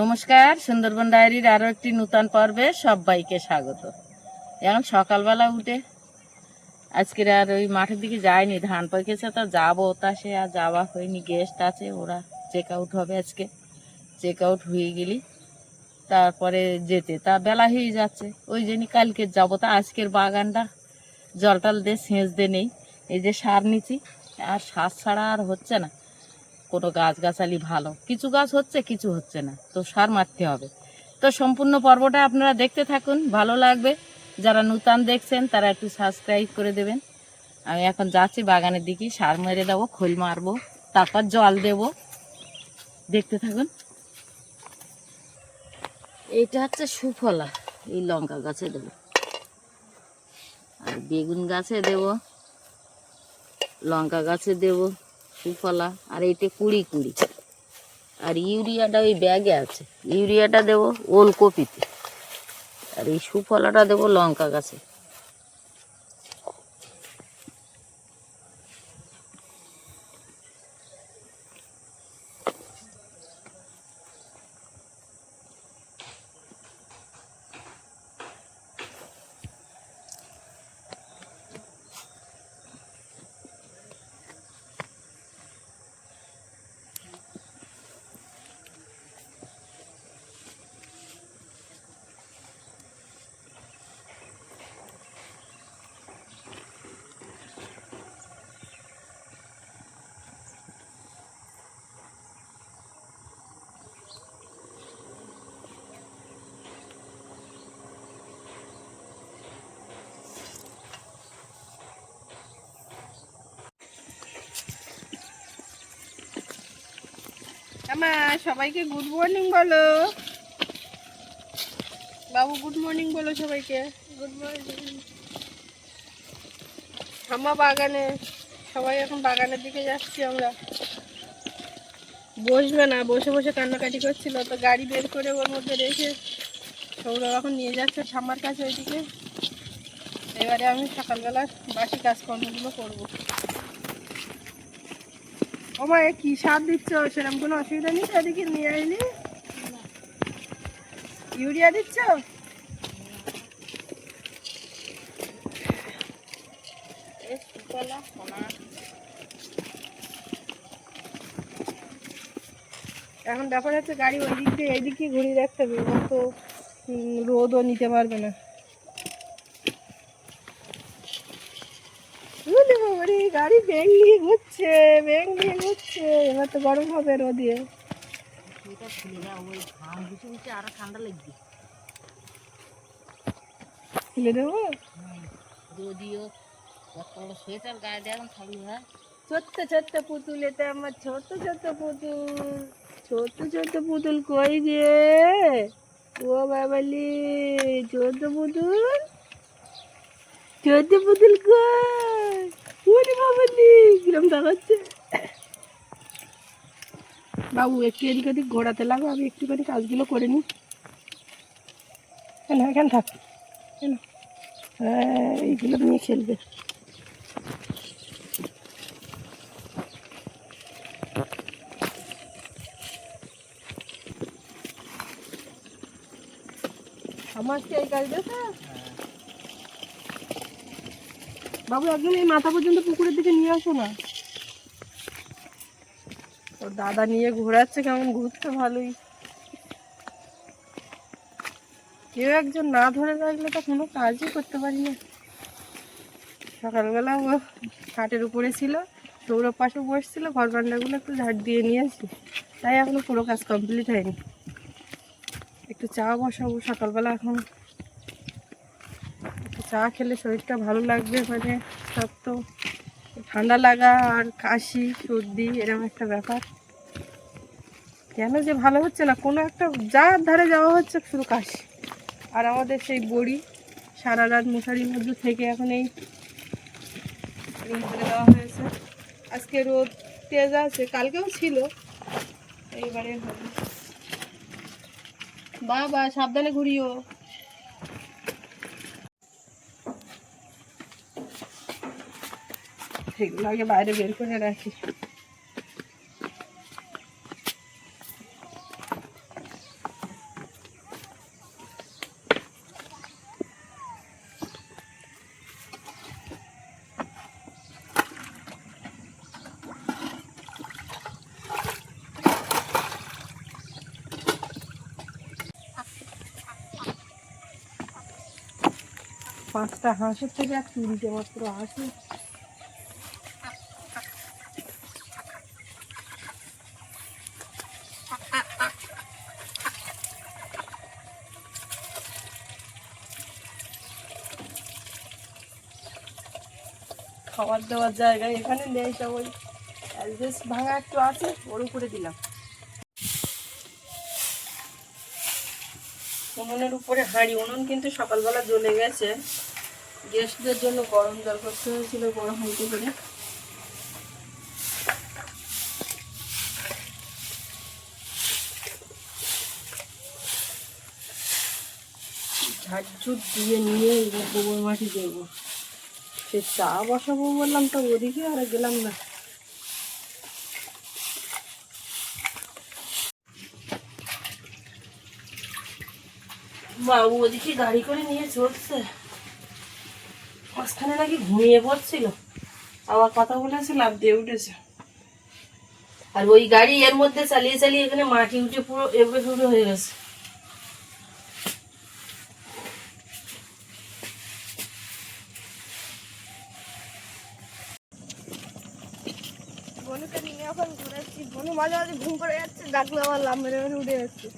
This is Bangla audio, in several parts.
নমস্কার, সুন্দরবন ডায়েরির আরও একটি নূতন পর্বে সবাইকে স্বাগত। এখন সকালবেলা উঠে, আজকের আর ওই মাঠের দিকে যায়নি ধান পেকেছে তা যাব তা সে আর যাওয়া হয়নি গেস্ট আছে, ওরা চেক আউট হবে আজকে। চেক আউট হয়ে গেলি, তারপরে যেতে। তা বেলা হয়ে যাচ্ছে, ওই জন্যই কালকে যাব, তা আজকের বাগানটা জল টল দিয়ে সেচ দিয়ে নেই। এই যে সার নিচ্ছি আর সার ছাড়া আর হচ্ছে না। কোনো গাছগাছালি ভালো। কিছু গাছ হচ্ছে, কিছু হচ্ছে না। তো সার মারতে হবে। তো সম্পূর্ণ পর্বটা আপনারা দেখতে থাকুন, ভালো লাগবে। যারা নূতন দেখছেন, তারা একটু সাবস্ক্রাইব করে দেবেন। আমি এখন যাচ্ছি বাগানের দিকে, সার মেরে দেবো, খোল মারবো, তারপর জল দেব। দেখতে থাকুন। এইটা হচ্ছে সুফলা, এই লঙ্কা গাছে দেবো। আর বেগুন গাছে দেব, লঙ্কা গাছে দেবো। সুফলা আর এইটা কুড়ি কুড়ি। আর ইউরিয়াটা ওই ব্যাগে আছে। ইউরিয়াটা দেবো ওলকপিতে। আর এই সুফলাটা দেবো লঙ্কা গাছে। আমার সবাইকে গুড মর্নিং বলো। বাবু গুড মর্নিং বলো সবাইকে। গুড মর্নিং আমার বাগানে সবাই এখন বাগানের দিকে যাচ্ছি আমরা। বসবে না বসে বসে কান্নাকাটি করছিল তো গাড়ি বের করে ওর মধ্যে রেখে সৌরভ এখন নিয়ে যাচ্ছে ঠাম্মার কাছে ওইদিকে। এবারে আমি সকালবেলা বাসি কাজকর্মগুলো করব। ও মা এ কি সার দিচ্ছ? সেরকম কোনো অসুবিধা নেই এদিকে নিয়ে আইলি। ইউরিয়া দিচ্ছ? এখন ব্যাপার হচ্ছে গাড়ি ওই দিক দিয়ে এই দিক ঘুরিয়ে রাখতে হবে তো রোদও নিতে পারবে না। গাড়ি নিয়ে ঘুরছে ব্যাং এবার তো গরম হবে বসে আরও ঠান্ডা ছোট্ট ছোট্ট পুতুল, এটা আমার ছোট ছোট পুতুল। ছোট ছোট পুতুল কই রে ও বাবালি ছোট পুতুল? ছোট পুতুল কই? ওরে বাবালি কিরম দেখাচ্ছে? বাবু একটু এদিক ওদিক ঘোরাতে লাগো আমি একটুখানি কাজগুলো করে নিই। কেন এখানে থাক। কেন হ্যাঁ এইগুলো নিয়ে খেলবে। আমার কি এই কাজ বাবু একদিন এই মাথা পর্যন্ত পুকুরের দিকে নিয়ে আসো না। দাদা নিয়ে ঘোরাচ্ছে কেমন? ঘুরতে ভালোই। কেউ একজন না ধরে রাখলে তো কোনো কাজই করতে পারি না। সকালবেলা ও খাটের উপরে ছিল সৌরভ পাশে বসছিল, ঘর বান্ডাগুলো একটু ঝাড় দিয়ে নিয়ে আসি। তাই এখনও পুরো কাজ কমপ্লিট হয়নি। একটু চা বসাবো সকালবেলা এখন। চা খেলে শরীরটা ভালো লাগবে মানে সব তো ঠান্ডা লাগা আর কাশি, সর্দি, এরকম একটা ব্যাপার। কেন যে ভালো হচ্ছে না? কোনো একটা যার ধারে যাওয়া হচ্ছে শুধু কাশি। আর আমাদের সেই বড়ি সারা রাত মশারির মধ্যে থেকে এখন এই রুম করে দেওয়া হয়েছে। আজকে রোদ তেজ আছে, কালকেও ছিল। এইবারে বাবা, সাবধানে ঘুরিও। সেগুলো আগে বাইরে বের করে রাখি। পাঁচটা হাঁসের থেকে আর কুড়িটে মাত্র হাঁসে খাবার দাবার জায়গা এখানে নেই সব ওই অ্যাডজাস্ট ভাঙা একটু আছে, ওর উপরে দিলাম। উনুনের উপরে হাঁড়ি, উনুন কিন্তু সকালবেলা জ্বলে গেছে। গেস্টদের জন্য গরম জল করতে হয়েছিল বড় হাঁড়িতে করে। ঝাড়ঝুট দিয়ে নিয়ে গোবর মাটি দেবো। সে চা বসাবো বললাম, তো ওদিকে আর গেলাম না। বাবু ওদিকে গাড়ি করে নিয়ে চলছে। মাঝখানে নাকি ঘুমিয়ে পড়ছিল। আবার কথা বলেছে লাভ দিয়ে উঠেছে। আর ওই গাড়ি এর মধ্যে চালিয়ে চালিয়ে এখানে মাটি উঠে পুরো এবড়ে ফুটো হয়ে গেছে। ঘুম পড়ে যাচ্ছে ডাকলে আবার লাভ মেরে উঠে যাচ্ছে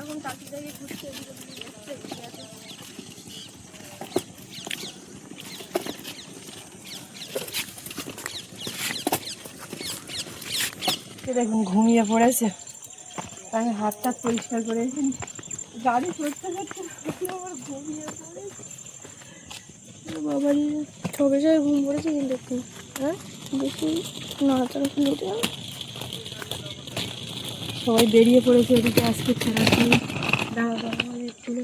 এখন টাকি টাকি ঘুরছে এদিকে ওদিকে যাচ্ছে, বসে আছে। এ দেখুন ঘুমিয়ে পড়েছে। আমি হাতটা পরিষ্কার করে এখানে গাড়ি করতে করতে আমি আবার ঘুমিয়ে পড়েছে। বাবা সবে সবে ঘুম পড়েছে কিন্তু একটু। হ্যাঁ দেখি নড়াচড়া খুলে সবাই বেরিয়ে পড়েছে ওদিকে, আজকে সময় দাঁড়া দাঁড়া তুলে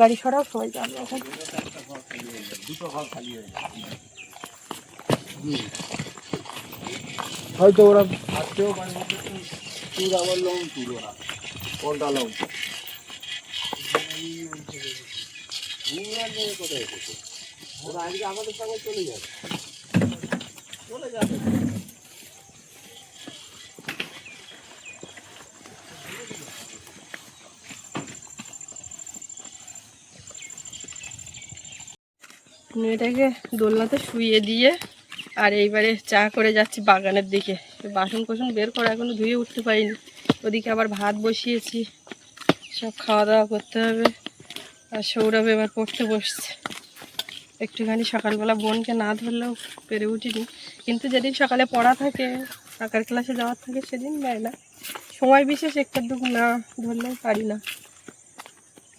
গাড়ি সরাও, সবাই যাবে। এখন হয়তো ওরা আসতেও পারে তুই আবার লং তুল ওরা কোনটা লং কোথায় ওরা আজকে আমাদের সঙ্গে চলে যাবে। চলে যাবে। মেয়েটাকে দোলনাতে শুয়ে দিয়ে আর এইবারে চা করে যাচ্ছি বাগানের দিকে। বাসন কোসন বের করে এখনও ধুয়ে উঠতে পারিনি। ওদিকে আবার ভাত বসিয়েছি। সব খাওয়া দাওয়া করতে হবে। আর সৌরভ এবার পড়তে বসছে। একটুখানি সকালবেলা বোনকে না ধরলেও পেরে উঠিনি। কিন্তু যেদিন সকালে পড়া থাকে, আঁকার ক্লাসে যাওয়ার থাকে, সেদিন দেয় না। সময় বিশেষ একটু দুঃখ না ধরলেও পারি না।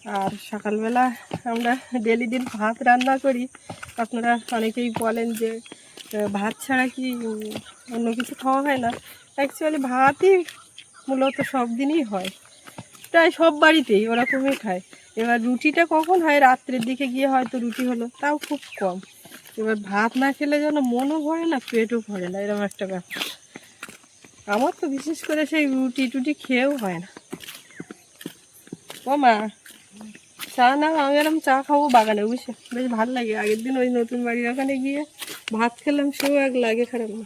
আর সকালবেলা আমরা ডেলি দিন ভাত রান্না করি। আপনারা অনেকেই বলেন যে ভাত ছাড়া কি অন্য কিছু খাওয়া হয় না? অ্যাকচুয়ালি ভাতই মূলত সব দিনই হয়। প্রায় সব বাড়িতেই ওরকমই খায়। এবার রুটিটা কখন হয়? রাত্রের দিকে গিয়ে হয়তো রুটি হলো, তাও খুব কম। এবার ভাত না খেলে যেন মনও ভরে না, পেটও ভরে না, এরকম একটা ব্যাপার। আমার তো বিশেষ করে সেই রুটি টুটি খেয়েও হয় না। ও মা, চা না আমি এরকম চা খাব বাগানে, বুঝছে? বেশ ভালো লাগে। আগের দিন ওই নতুন বাড়ির ওখানে গিয়ে ভাত খেলাম, সেও এক লাগে খারাপ না।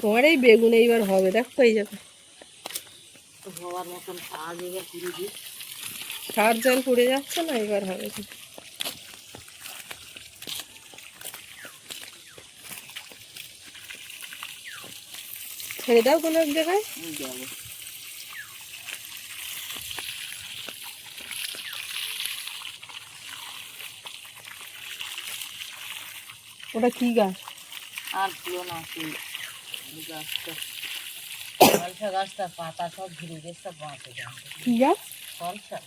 তোমার এই বেগুন এইবার হবে, দেখ হয়ে যাবে সার জল পড়ে যাচ্ছে না, এবার হবে। ছেড়ে দাও কোনো এক জায়গায়। ওটা কি গাছ? আর তুলো না তুল গাছটা। ফলসা গাছটা পাতা সব ঘিরে গেছে সব বাঁচে কি গাছ? ফলসা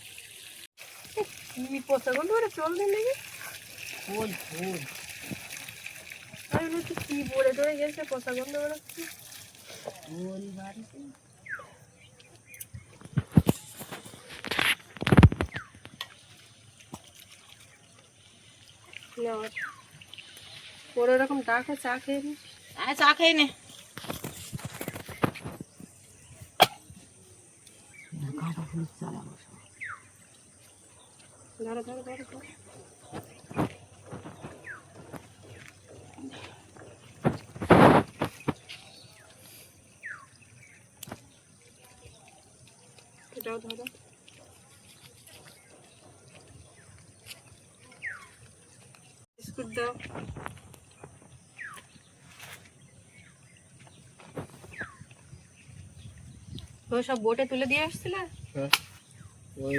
কি পোষাগুলো ধরে চলবে নাকি ফুল ফুল। আমি বলছি কি বলে ধরে গেছে পোষা গন্ধ বেরোচ্ছে ফুল বাড়িতে। না ওর এরকম ডাকে চা খেয়ে নি চা খাই নে। ধরো ধরো ধরো ধরো। এটাও ধরো বিস্কুট দাও ও সব বোটে তুলে দিয়ে আসছিলে? হ্যাঁ। ওই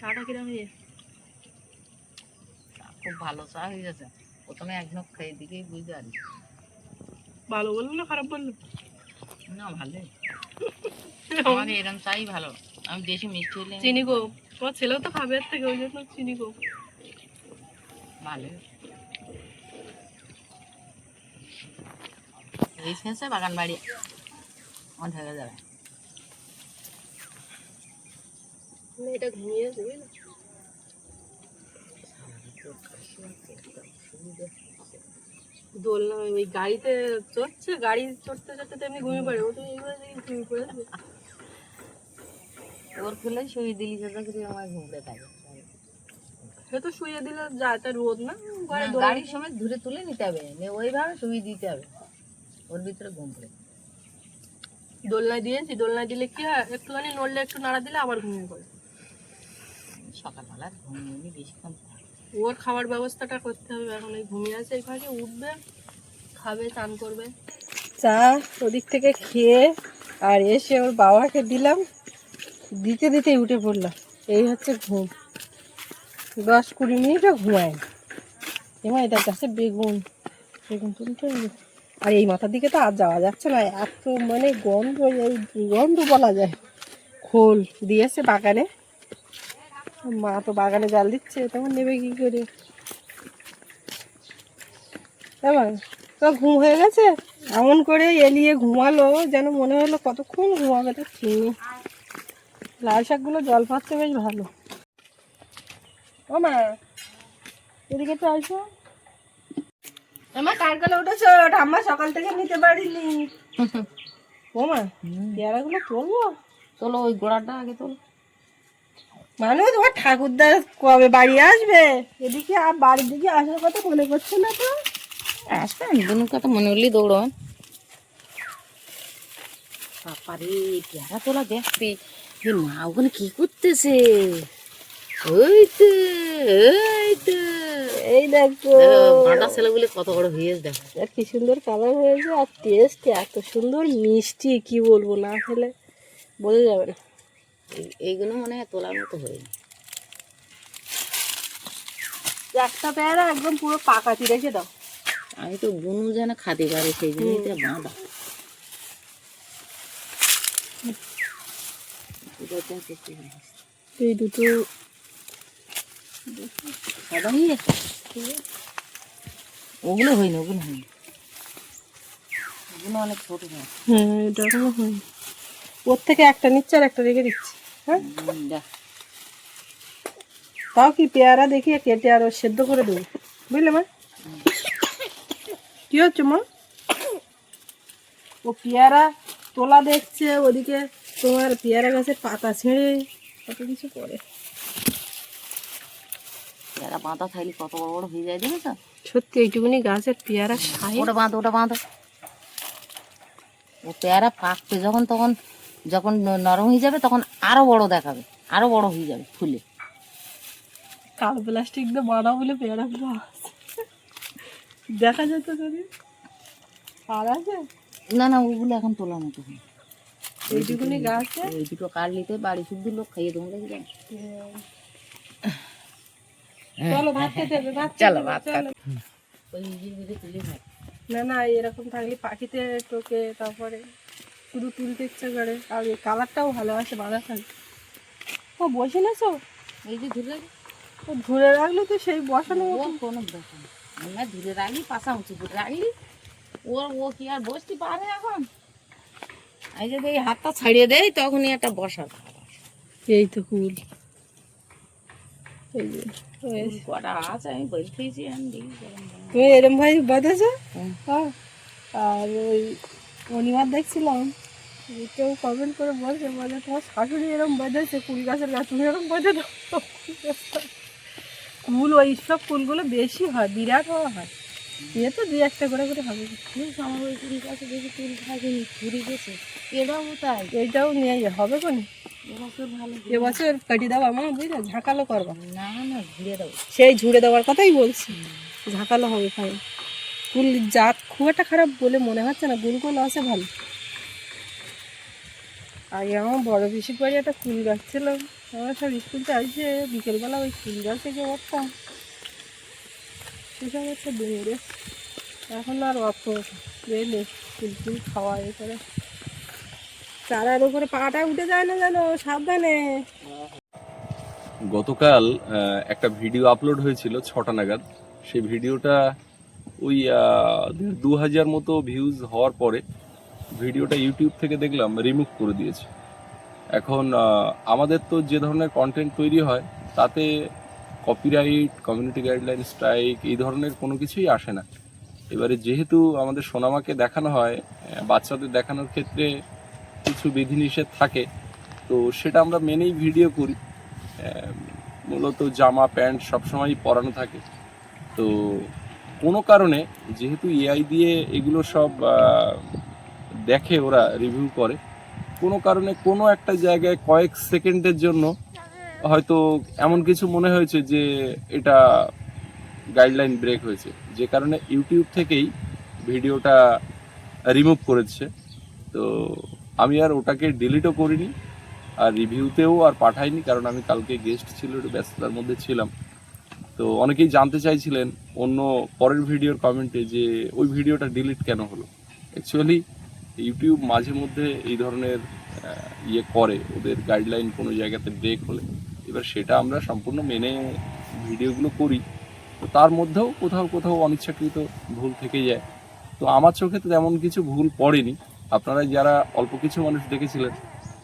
চাটা কিরম চা খুব ভালো চা হয়ে গেছে। প্রথমে এক ঝোঁক খেয়ে দিকেই বুঝতে পারি ভালো বলল না খারাপ বলল? না ভালোই। আমাকে চাই ভালো। আমি বেশি মিষ্টি হলে চিনি গো তোমার ছেলেও তো খাবে এর থেকে ওই জন্য চিনি গো ভালো। এই শেষে বাগান বাড়ি। আমার থেকে যাবে। ঘুমিয়েছে বুঝলি? দোলনা ওই গাড়িতে চড়ছে গাড়ি চড়তে চড়তে তেমনি ঘুমিয়ে পড়ে। ও তো এইভাবে ঘুমিয়ে পড়েছে ওর খুলে শুয়ে দিলি করে আমার ঘুমতে থাকে সে তো শুয়ে দিলে যা এটা রোদ না? গাড়ির সময় ধরে তুলে নিতে হবে ওইভাবে শুয়ে দিতে হবে। ওর ভিতরে ঘুম পড়ে। দোলনায় দিয়েছি দোলনায় দিলে কি হয়? একটুখানি নড়লে একটু নাড়া দিলে আবার ঘুমিয়ে পড়ে। সকালবেলা ঘুম নিয়ে বেশিক্ষণ ওর খাবার ব্যবস্থাটা করতে হবে এখন এই ঘুমিয়ে আছে এই ফাঁকে উঠবে খাবে চান করবে। চা ওদিক থেকে খেয়ে আর এসে ওর বাবাকে দিলাম। দিতে দিতেই উঠে পড়লাম এই হচ্ছে ঘুম। দশ কুড়ি মিনিটও ঘুমায় এবার এটা গাছে বেগুন বেগুন তুলতে। আর এই মাথার দিকে তো আর যাওয়া যাচ্ছে না। এত মানে গন্ধ, এই গন্ধ বলা যায়। খোল দিয়েছে বাগানে। মা তো বাগানে জাল দিচ্ছে, তখন নেবে কি করে? এবার তো ঘুম হয়ে গেছে। এমন করে এলিয়ে ঘুমালো, যেন মনে হলো কতক্ষণ ঘুমাবে তো নেই লাল শাকগুলো জল পাচ্ছে বেশ ভালো। ও মা এদিকে তো আসো। আমার ঠাম্মা সকাল থেকে নিতে পারিনি। ও মা পেয়ারাগুলো তুলবো চলো ওই গোড়াটা আগে তোলো। মানুষ তোমার কবে বাড়ি আসবে? এদিকে আর বাড়ির দিকে আসার কথা মনে করছে না তো? আসবে দুনুর কথা মনে হলেই দৌড়ন বাপারে পেয়ারা তোলা দেখবে। যে মা ওখানে কি করতেছে? ওই তো ওই তো। এই দেখো। বাটা ছেলেগুলি কত বড় হয়েছে দেখো। আর কি সুন্দর কালার হয়েছে আর টেস্ট এত সুন্দর মিষ্টি কি বলব না খেলে বোঝা যাবে না। এই- এইগুলো মনে হয় তোলার মতো হয়নি। একটা পেয়ারা একদম পুরো পাকাতি রেখে দাও। আমি তো বুনু যেন খাতে পারে সেই জন্যই বাঁধা এটা তো সত্যি না। এই দুটো সাদা হয়ে গেছে ওগুলো ওগুলো ওগুলো অনেক ছোট হয়। এটা ওর থেকে একটা নিচ্ছে আর একটা রেখে দিচ্ছি হ্যাঁ? তাও কি পেয়ারা দেখিয়ে কেটে আরও সেদ্ধ করে দেবো? বুঝলে মা? কি হচ্ছে মা? ও পেয়ারা তোলা দেখছে ওদিকে। তোমার পেয়ারা গাছের পাতা ছিঁড়ে কত কিছু করে যারা বাঁধা থাকলে কত বড় বড় হয়ে যায় দেখেছ সত্যি এইটুকুনি গাছের পেয়ারা খাই ওটা বাঁধো ওটা বাঁধো। ও পেয়ারা পাকবে যখন তখন যখন নরম হয়ে যাবে তখন আরও বড় দেখাবে আরও বড় হয়ে যাবে ফুলে। কালো প্লাস্টিক দিয়ে বাঁধা বলে পেয়ারাগুলো দেখা যেত যদি? আর আছে? না না ওগুলো এখন তোলার মতো হয়। এইটুকুনি গাছে এই দুটো কাটলিতে বাড়ি শুদ্ধ লোক খাইয়ে দেবো দেখি চলো ভাত খেতে ভাত চলো ভাত না না এরকম থাকলে পাখিতে টোকে তারপরে শুধু তুলতে ইচ্ছে করে। আর এই কালারটাও ভালো আছে বাঁধা থাকে ও বসে নেছো? এই যে ধরে ও ধরে রাখলে তো সেই বসানো ও কোনো ব্যাপার না। আমরা ধরে রাখলি পাশা উঁচু রাখলি। ওর ও কি আর বসতে পারে এখন? এই যদি এই হাতটা ছাড়িয়ে দেয় তখনই একটা বসার এই তো কুল। হয়। তুমি এরম ভাই বেঁধেছো? আর ওই অনিমার দেখছিলাম কেউ কমেন্ট করে বলছে বলে তোমার শাশুড়ি এরম বেঁধেছে কুল গাছের গাছ তুমি এরম বেঁধে দাও। কুল ওই সব ফুলগুলো বেশি হয় বিরাট হওয়া হয়। এ তো দুই একটা করে করে হবে বেশ, আমার ওই কুড়ি গাছে দেখি কুল ঘুরে গেছে। এটাও তাই। এইটাও নিয়ে যা হবে কোনি? এবছর ভালো এবছর কাটি দেওয়া মা বুঝলে? ঝাঁকালো করবা। না না দাও। সেই ঝুড়ে দেওয়ার কথাই বলছি। ঝাঁকালো হবে ফাইন ফুল জাত খুব একটা খারাপ বলে মনে হচ্ছে না গুলগুল আছে ভালো। আগে আমার বড় বাড়ি একটা গাছ ছিল। আমার সব স্কুল বিকেলবেলা ওই ফুল গাছে গিয়ে উঠতাম সেসব ডুমে গেছে এখন আর অত বুঝলে ফুল ফুল খাওয়া এ করে। চারার উপরে পাটা উঠে যায় না যেন? সাবধানে। গতকাল একটা ভিডিও আপলোড হয়েছিল ছটা নাগাদ। সেই ভিডিওটা ওই দু হাজার মতো ভিউজ হওয়ার পরে ভিডিওটা ইউটিউব থেকে দেখলাম রিমুভ করে দিয়েছে। এখন আমাদের তো যে ধরনের কন্টেন্ট তৈরি হয়, তাতে কপিরাইট কমিউনিটি গাইডলাইন স্ট্রাইক এই ধরনের কোনো কিছুই আসে না। এবারে যেহেতু আমাদের সোনামাকে দেখানো হয় বাচ্চাদের দেখানোর ক্ষেত্রে কিছু বিধিনিষেধ থাকে, তো সেটা আমরা মেনেই ভিডিও করি। মূলত জামা, প্যান্ট সবসময় পরানো থাকে। তো কোনো কারণে যেহেতু এআই দিয়ে এগুলো সব দেখে ওরা রিভিউ করে, কোনো কারণে কোনো একটা জায়গায় কয়েক সেকেন্ডের জন্য হয়তো এমন কিছু মনে হয়েছে যে এটা গাইডলাইন ব্রেক হয়েছে। যে কারণে ইউটিউব থেকেই ভিডিওটা রিমুভ করেছে। তো আমি আর ওটাকে ডিলিটও করিনি, আর রিভিউতেও আর পাঠাইনি, কারণ আমি কালকে গেস্ট ছিল, একটু ব্যস্ততার মধ্যে ছিলাম। তো অনেকেই জানতে চাইছিলেন অন্য পরের ভিডিওর কমেন্টে যে ওই ভিডিওটা ডিলিট কেন হলো। অ্যাকচুয়ালি ইউটিউব মাঝে মধ্যে এই ধরনের ইয়ে করে, ওদের গাইডলাইন কোনো জায়গাতে ব্রেক হলে। এবার সেটা আমরা সম্পূর্ণ মেনে ভিডিওগুলো করি, তো তার মধ্যেও কোথাও কোথাও অনিচ্ছাকৃত ভুল থেকে যায়। তো আমার চোখে তো তেমন কিছু ভুল পড়েনি আপনারা যারা অল্প কিছু মানুষ দেখেছিলেন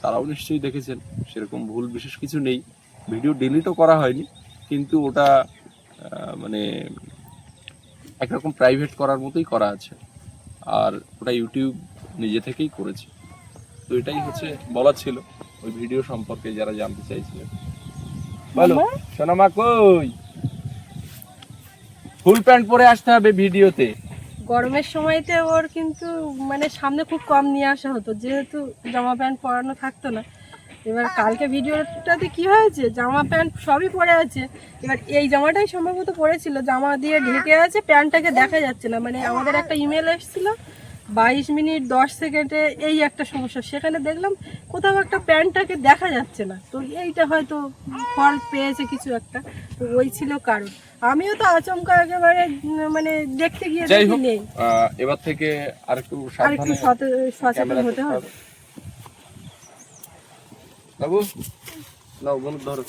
তারাও নিশ্চয়ই দেখেছেন সেরকম ভুল বিশেষ কিছু নেই। ভিডিও ডিলিটও করা হয়নি কিন্তু ওটা মানে একরকম প্রাইভেট করার মতোই করা আছে। আর ওটা ইউটিউব নিজে থেকেই করেছে। তো এটাই হচ্ছে বলার ছিল ওই ভিডিও সম্পর্কে যারা জানতে চাইছিলেন। বলো সোনামা কই? ফুল প্যান্ট পরে আসতে হবে ভিডিওতে। গরমের সময়তে ওর কিন্তু মানে সামনে খুব কম নিয়ে আসা হতো, যেহেতু জামা প্যান্ট পরানো থাকতো না। এবার কালকে ভিডিওটাতে কি হয়েছে? জামা প্যান্ট সবই পরে আছে। এবার এই জামাটাই সম্ভবত পরেছিল, জামা দিয়ে ঢেকে আছে, প্যান্টটাকে দেখা যাচ্ছে না। মানে আমাদের একটা ইমেল এসেছিল বাইশ মিনিট দশ সেকেন্ডে এই একটা সমস্যা। সেখানে দেখলাম কোথাও একটা প্যান্টটাকে দেখা যাচ্ছে না। তো এইটা হয়তো ফল পেয়েছে কিছু একটা। তো ওই ছিল কারণ। আমিও তো আচমকা একেবারে মানে দেখতে গিয়ে দেখি নেই। এবার থেকে আর একটু আর একটু সচেতন হতে হবে। বাবু নাও বোন ধরো।